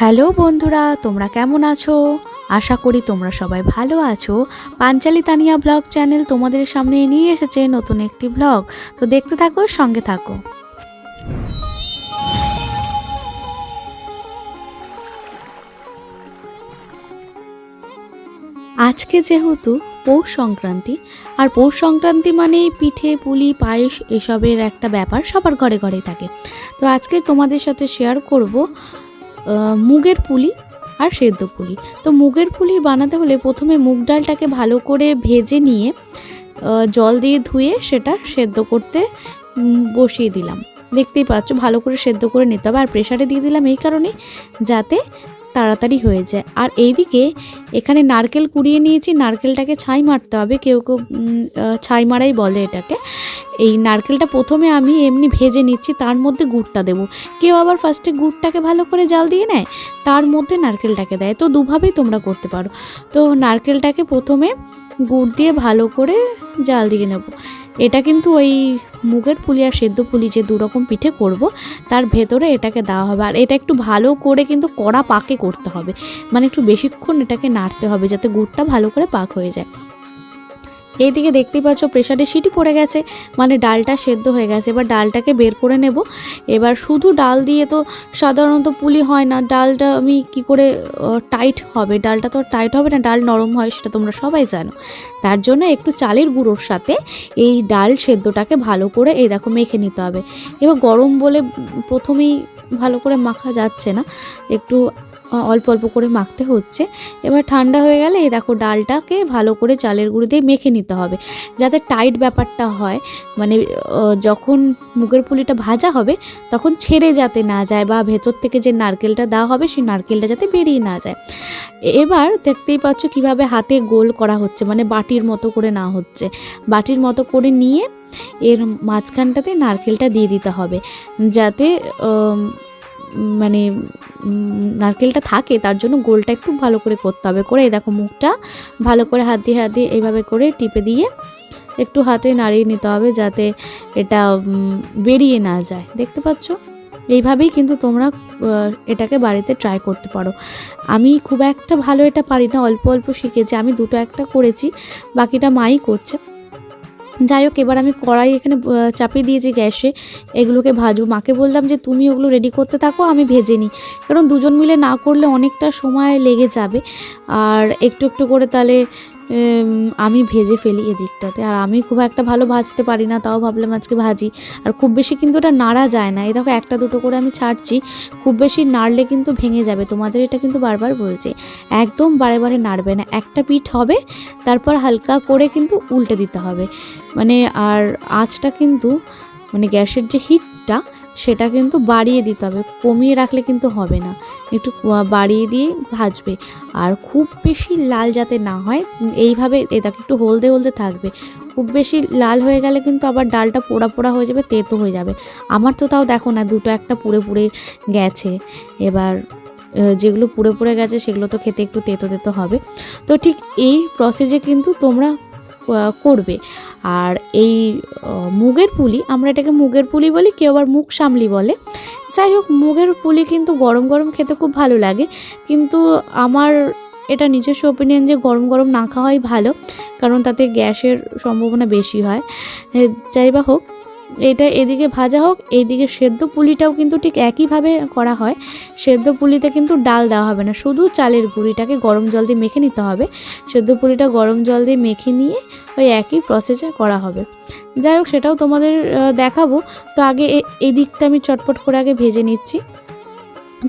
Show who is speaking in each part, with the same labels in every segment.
Speaker 1: Hello বন্ধুরা, তোমরা কেমন আছো? আশা করি তোমরা সবাই ভালো আছো। পাঞ্চালি তানিয়া ব্লগ চ্যানেল তোমাদের সামনে নিয়ে এসেছে নতুন একটি ব্লগ। তো দেখতে থাকো, সঙ্গে থাকো। আজকে যেহেতু পৌষ সংক্রান্তি, আর পৌষ সংক্রান্তি মানেই পিঠে, পুলি, পায়েস, এসবের একটা ব্যাপার সবার ঘরে ঘরে থাকে। তো আজকে তোমাদের সাথে শেয়ার করব মুগের পুলি আর সেদ্ধ পুলি। তো মুগের পুলি বানাতে হলে প্রথমে মুগ ডালটাকে ভালো করে ভেজে নিয়ে জল দিয়ে ধুয়ে সেটা সেদ্ধ করতে বসিয়ে দিলাম। দেখতেই পাচ্ছ, ভালো করে সেদ্ধ করে নিতে হবে। আর প্রেশারে দিয়ে দিলাম এই কারণে যাতে তাড়াতাড়ি হয়ে যায়। আর এইদিকে এখানে নারকেল কুড়িয়ে নিয়েছি, নারকেলটাকে ছাই মারতে হবে, কেউ কেউ ছাই মারাই বলে এটাকে। এই নারকেলটা প্রথমে আমি এমনি ভেজে নিচ্ছি, তার মধ্যে গুড়টা দেবো। কেউ আবার ফার্স্টে গুড়টাকে ভালো করে জাল দিয়ে নেয়, তার মধ্যে নারকেলটাকে দেয়। তো দুভাবেই তোমরা করতে পারো। তো নারকেলটাকে প্রথমে গুড় দিয়ে ভালো করে জাল দিয়ে নেব। এটা কিন্তু ওই মুগের পুলি আর সেদ্ধ পুলি যে দুরকম পিঠে করব, তার ভেতরে এটাকে দেওয়া হবে। আর এটা একটু ভালো করে কিন্তু কড়া পাকে করতে হবে। মানে একটু বেশিক্ষণ এটাকে নাড়তে হবে যাতে গুড়টা ভালো করে পাক হয়ে যায়। এইদিকে দেখতেই পাচ্ছ প্রেশারে সিটি পড়ে গেছে। মানে ডালটা সেদ্ধ হয়ে গেছে। এবার ডালটাকে বের করে নেব। এবার শুধু ডাল দিয়ে তো সাধারণত পুলি হয় না। ডালটা আমি কি করে টাইট হবে। ডালটা তো টাইট হবে না। ডাল নরম হয়, সেটা তোমরা সবাই জানো। তার জন্য একটু চালের গুঁড়োর সাথে এই ডাল সেদ্ধটাকে ভালো করে এই দেখো মেখে নিতে হবে। এবার গরম বলে প্রথমেই ভালো করে মাখা যাচ্ছে না। একটু অল্প অল্প করে মাখতে হচ্ছে। এবার ঠান্ডা হয়ে গেলে এই দেখো ডালটাকে ভালো করে চালের গুঁড়ো দিয়ে মেখে নিতে হবে। যাতে টাইট ব্যাপারটা হয় মানে যখন মুগের পুলিটা ভাজা হবে, তখন ছেড়ে যাতে না যায় বা ভেতর থেকে যে নারকেলটা দেওয়া হবে, সেই নারকেলটা যাতে বেরিয়ে না যায়। এবার দেখতেই পাচ্ছ কীভাবে হাতে গোল করা হচ্ছে মানে বাটির মতো করে না হচ্ছে। বাটির মতো করে নিয়ে এর মাঝখানটাতে নারকেলটা দিয়ে দিতে হবে। যাতে মানে নারকেলটা থাকে, তার জন্য গোলটা একটু ভালো করে করতে হবে। করে দেখো মুখটা ভালো করে হাত দিয়ে হাত দিয়ে এইভাবে করে টিপে দিয়ে একটু হাতে নাড়িয়ে নিতে হবে যাতে এটা বেরিয়ে না যায়। দেখতে পাচ্ছ? এইভাবেই কিন্তু তোমরা এটাকে বাড়িতে ট্রাই করতে পারো। আমি খুব একটা ভালো এটা পারি না, অল্প অল্প শিখেছি। আমি দুটো একটা করেছি, বাকিটা মাই করছে। যাই হোক, এবার আমি কড়াই এখানে চাপিয়ে দিয়েছি গ্যাসে। এগুলোকে ভাজবো। মাকে বললাম যে, তুমি ওগুলো রেডি করতে থাকো, আমি ভেজে নিই। কারণ দুজন মিলে না করলে অনেকটা সময় লেগে যাবে। আর একটু একটু করে তাহলে আমি ভেজে ফেলি এদিকটাতে। আর আমি খুব একটা ভালো ভাজতে পারি না, তাও ভাবলাম আজকে ভাজি। আর খুব বেশি কিন্তু এটা নাড়া যায় না। এই দেখো, একটা দুটো করে আমি ছাড়ছি। খুব বেশি নাড়লে কিন্তু ভেঙে যাবে। তোমাদের এটা কিন্তু বারবার বলছি। একদম বারে বারে নাড়বে না। একটা পিঠ হবে, তারপর হালকা করে কিন্তু উল্টে দিতে হবে। মানে আর আঁচটা কিন্তু মানে গ্যাসের যে হিটটা সেটা কিন্তু বাড়িয়ে দিতে হবে, কমিয়ে রাখলে কিন্তু হবে না। একটু বাড়িয়ে দিয়ে ভাজবে। আর খুব বেশি লাল যাতে না হয়, এইভাবে এটাকে একটু হলদে হলদে থাকবে। খুব বেশি লাল হয়ে গেলে কিন্তু আবার ডালটা পোড়া পোড়া হয়ে যাবে, তেতো হয়ে যাবে। আমার তো তাও দেখো না, দুটো একটা পুড়ে পুড়ে গেছে। এবার যেগুলো পুড়ে পুড়ে গেছে, সেগুলো তো খেতে একটু তেতো তেতো হবে। তো ঠিক এই প্রসেসে কিন্তু তোমরা করবে। আর এই মুগের পুলি, আমরা এটাকে মুগের পুলি বলি, কেউ আবার মুখ সামলি বলে। যাই হোক, মুগের পুলি কিন্তু গরম গরম খেতে খুব ভালো লাগে। কিন্তু আমার এটা নিজস্ব ওপিনিয়ন যে গরম গরম না খাওয়াই ভালো, কারণ তাতে গ্যাসের সম্ভাবনা বেশি হয়। যাই বা হোক এটা এদিকে ভাজা হোক, এইদিকে সেদ্ধ পুলিটাও কিন্তু ঠিক একইভাবে করা হয়। সেদ্ধ পুলিতে কিন্তু ডাল দেওয়া হবে না, শুধু চালের গুঁড়িটাকে গরম জল দিয়ে মেখে নিতে হবে। সেদ্ধ পুলিটা গরম জল দিয়ে মেখে নিয়ে ওই একই প্রসেসে করা হবে। যাই হোক, সেটাও তোমাদের দেখাবো। তো আগে এই দিকটা আমি চটপট করে আগে ভেজে নিচ্ছি।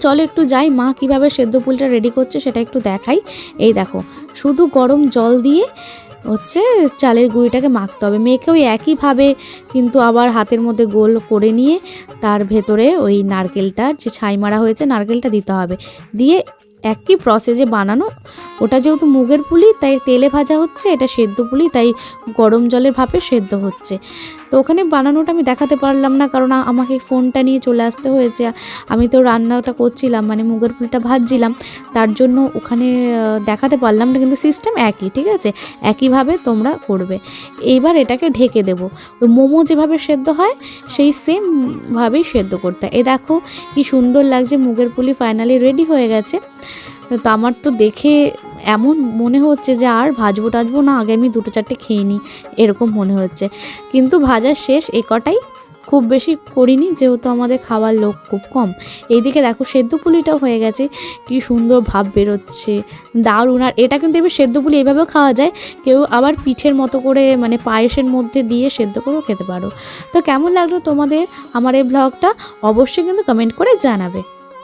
Speaker 1: চলো একটু যাই, মা কীভাবে সেদ্ধ পুলিটা রেডি করছে সেটা একটু দেখাই। এই দেখো, শুধু গরম জল দিয়ে হচ্ছে চালের গুঁড়িটাকে মাখতে হবে। মেখে ওই একইভাবে কিন্তু আবার হাতের মধ্যে গোল করে নিয়ে তার ভেতরে ওই নারকেলটা, যে ছাই মারা হয়েছে নারকেলটা দিতে হবে। দিয়ে একই প্রসেসে বানানো। ওটা যেহেতু মুগের পুলি, তাই তেলে ভাজা হচ্ছে, এটা সেদ্ধ পুলি, তাই গরম জলের ভাপে সেদ্ধ হচ্ছে। তো ওখানে বানানোটা আমি দেখাতে পারলাম না, কারণ আমাকে ফোনটা নিয়ে চলে আসতে হয়েছে। আমি তো রান্নাটা করছিলাম মানে মুগের ফুলটা ভাজছিলাম। তার জন্য ওখানে দেখাতে পারলাম না, কিন্তু সিস্টেম একই, ঠিক আছে? একইভাবে তোমরা করবে। এইবার এটাকে ঢেকে দেবো। ওই মোমো যেভাবে সেদ্ধ হয়, সেই সেমভাবেই সেদ্ধ করতে। এই দেখো, কি সুন্দর লাগছে, মুগের পুলি ফাইনালি রেডি হয়ে গেছে। তো আমার তো দেখে এমন মনে হচ্ছে যে আর ভাজবো টাজবো না, আগে আমি দুটো চারটে খেয়ে নিই, এরকম মনে হচ্ছে। কিন্তু ভাজা শেষ এ কটাই, খুব বেশি করিনি, যেহেতু আমাদের খাওয়ার লোক খুব কম। এইদিকে দেখো সেদ্ধ পুলিটাও হয়ে গেছে, কি সুন্দর ভাব বেরোচ্ছে, দারুণ। আর এটা কিন্তু এবার সেদ্ধ পুলি এইভাবেও খাওয়া যায়, কেউ আবার পিঠের মতো করে মানে পায়েসের মধ্যে দিয়ে সেদ্ধ করেও খেতে পারো। তো কেমন লাগল তোমাদের আমার এই ব্লগটা অবশ্যই কিন্তু কমেন্ট করে জানাবে।